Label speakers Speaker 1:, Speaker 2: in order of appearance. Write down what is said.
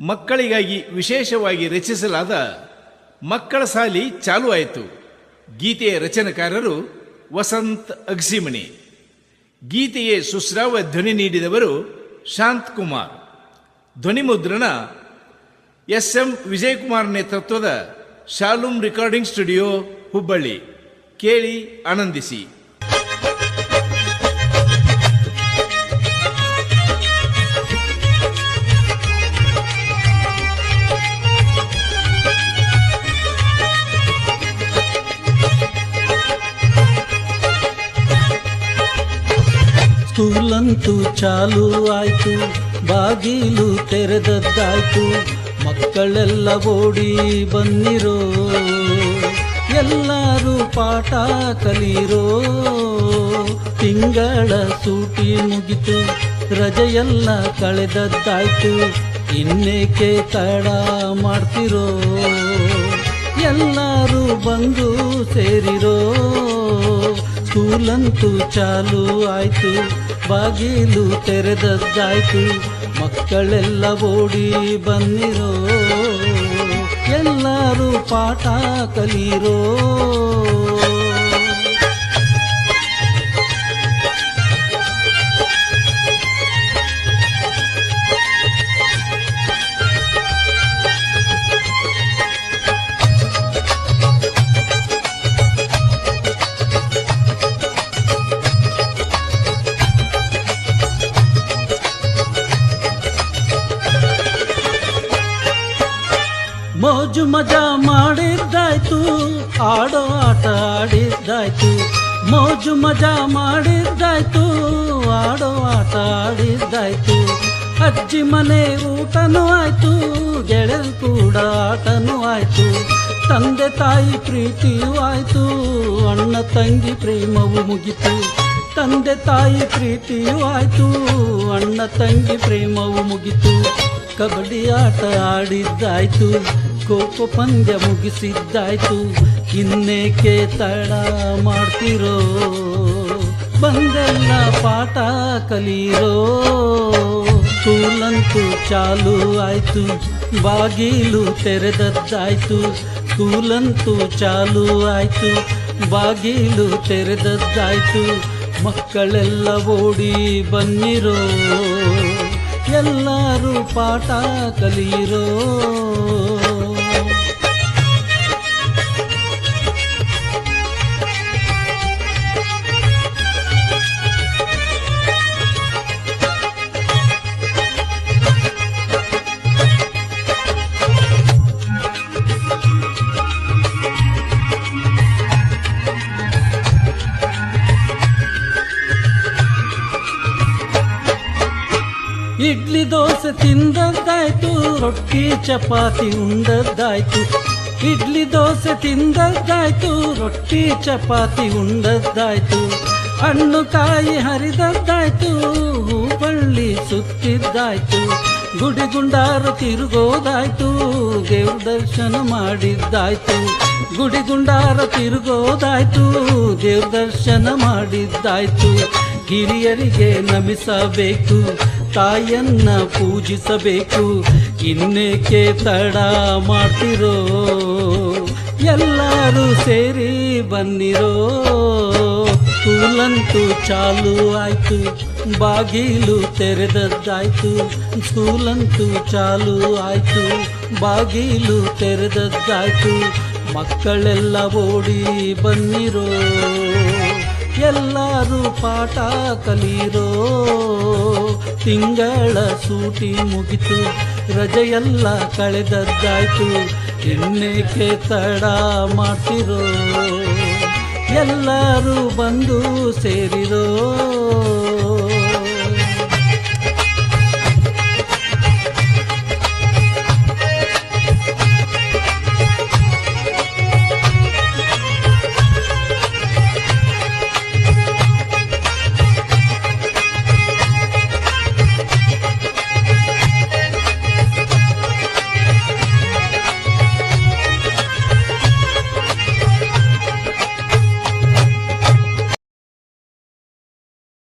Speaker 1: ಮಕ್ಕಳಿಗಾಗಿ ವಿಶೇಷವಾಗಿ ರಚಿಸಲಾದ ಮಕ್ಕಳ ಸಾಲಿ ಚಾಲು ಆಯಿತು. ಗೀತೆಯ ರಚನೆಕಾರರು ವಸಂತ್ ಅಗ್ಸಿಮಣಿ. ಗೀತೆಯ ಸುಶ್ರಾವ ಧ್ವನಿ ನೀಡಿದವರು ಶಾಂತ್ ಕುಮಾರ್. ಧ್ವನಿ ಮುದ್ರಣ ಎಸ್ ಎಂ ವಿಜಯಕುಮಾರ್ ನೇತೃತ್ವದ ಶಾಲೂಮ್ ರೆಕಾರ್ಡಿಂಗ್ ಸ್ಟುಡಿಯೋ ಹುಬ್ಬಳ್ಳಿ. ಕೇಳಿ ಆನಂದಿಸಿ.
Speaker 2: ಸ್ಕೂಲಂತೂ ಚಾಲು ಆಯ್ತು, ಬಾಗಿಲು ತೆರೆದದ್ದಾಯ್ತು, ಮಕ್ಕಳೆಲ್ಲ ಓಡಿ ಬಂದಿರೋ, ಎಲ್ಲರೂ ಪಾಠ ಕಲಿರೋ. ತಿಂಗಳ ಸೂಟಿ ಮುಗಿತು, ರಜೆಯೆಲ್ಲ ಕಳೆದದ್ದಾಯ್ತು, ಇನ್ನೇಕೆ ತಡ ಮಾಡ್ತಿರೋ? ಎಲ್ಲರೂ ಬಂದು ಸೇರಿರೋ. ಸ್ಕೂಲಂತೂ ಚಾಲು ಆಯ್ತು ಬಾಗಿಲು ತೆರೆದದ್ದಾಯ್ತು ಮಕ್ಕಳೆಲ್ಲ ಓಡಿ ಬಂದಿರೋ ಎಲ್ಲರೂ ಪಾಠ ಕಲೀರೋ. ಮೋಜು ಮಜಾ ಮಾಡಿದ್ದಾಯ್ತು ಆಡೋ ಆಟ ಆಡಿದ್ದಾಯ್ತು. ಮೋಜು ಮಜಾ ಮಾಡಿದ್ದಾಯ್ತು ಆಡೋ ಆಟ ಆಡಿದ್ದಾಯ್ತು. ಅಜ್ಜಿ ಮನೆ ಊಟನೂ ಆಯ್ತು ಗೆಳೆಯ ಕೂಡ ಆಟನೂ ಆಯ್ತು. ತಂದೆ ತಾಯಿ ಪ್ರೀತಿಯೂ ಆಯ್ತು, ಅಣ್ಣ ತಂಗಿ ಪ್ರೇಮವು ಮುಗಿತು. ತಂದೆ ತಾಯಿ ಪ್ರೀತಿಯೂ ಆಯ್ತು, ಅಣ್ಣ ತಂಗಿ ಪ್ರೇಮವು ಮುಗಿತು. ಕಬಡ್ಡಿ ಆಟ ಆಡಿದ್ದಾಯ್ತು. ಖೋಖೋ ಪಂದ್ಯ ಮುಗಿಸಿದ್ದಾಯ್ತು. ಇನ್ನೇಕೆ ತಡ ಮಾಡ್ತಿರೋ? ಬಂದೆಲ್ಲ ಪಾಠ ಕಲೀರೋ? ಸ್ಕೂಲಂತೂ ಚಾಲು ಆಯ್ತು. ಬಾಗಿಲು ತೆರೆದದ್ದಾಯ್ತು. ಸ್ಕೂಲಂತೂ ಚಾಲು ಆಯ್ತು. ಬಾಗಿಲು ತೆರೆದದ್ದಾಯ್ತು. ಮಕ್ಕಳೆಲ್ಲ ಓಡಿ ಬನ್ನಿರೋ ಎಲ್ಲರೂ ಪಾಠ ಕಲೀರೋ? ಇಡ್ಲಿ ದೋಸೆ ತಿಂದದ್ದಾಯ್ತು, ರೊಟ್ಟಿ ಚಪಾತಿ ಉಂಡದ್ದಾಯ್ತು. ಇಡ್ಲಿ ದೋಸೆ ತಿಂದದ್ದಾಯ್ತು, ರೊಟ್ಟಿ ಚಪಾತಿ ಉಂಡದ್ದಾಯ್ತು. ಹಣ್ಣು ಕಾಯಿ ಹರಿದದ್ದಾಯ್ತು, ಹೂಬಳ್ಳಿ ಸುತ್ತಿದ್ದಾಯ್ತು. ಗುಡಿಗುಂಡಾರು ತಿರುಗೋದಾಯ್ತು, ದೇವ್ರ ದರ್ಶನ ಮಾಡಿದ್ದಾಯ್ತು. ಗುಡಿಗುಂಡಾರ ತಿರುಗೋದಾಯ್ತು, ದೇವ್ರ ದರ್ಶನ ಮಾಡಿದ್ದಾಯ್ತು. ಗಿರಿಯರಿಗೆ ನಮಿಸಬೇಕು ತಾಯನ್ನ ಪೂಜಿಸಬೇಕು. ಇನ್ನೇಕೆ ತಡ ಮಾಡ್ತಿರೋ? ಎಲ್ಲರೂ ಸೇರಿ ಬನ್ನಿರೋ? ಸ್ಕೂಲಂತೂ ಚಾಲು ಆಯ್ತು, ಬಾಗಿಲು ತೆರೆದದ್ದಾಯ್ತು. ಸ್ಕೂಲಂತೂ ಚಾಲು ಆಯ್ತು, ಬಾಗಿಲು ತೆರೆದದ್ದಾಯ್ತು. ಮಕ್ಕಳೆಲ್ಲ ಓಡಿ ಬನ್ನಿರೋ? ಎಲ್ಲರೂ ಪಾಠ ಕಲೀರೋ ತಿಂಗಳ ಸೂಟಿ ಮುಗಿತು ರಜೆಯೆಲ್ಲ ಕಳೆದದ್ದಾಯ್ತು ಇನ್ನೇಕೆ ತಡ ಮಾಡ್ತಿರೋ ಎಲ್ಲರೂ ಬಂದು ಸೇರಿರೋ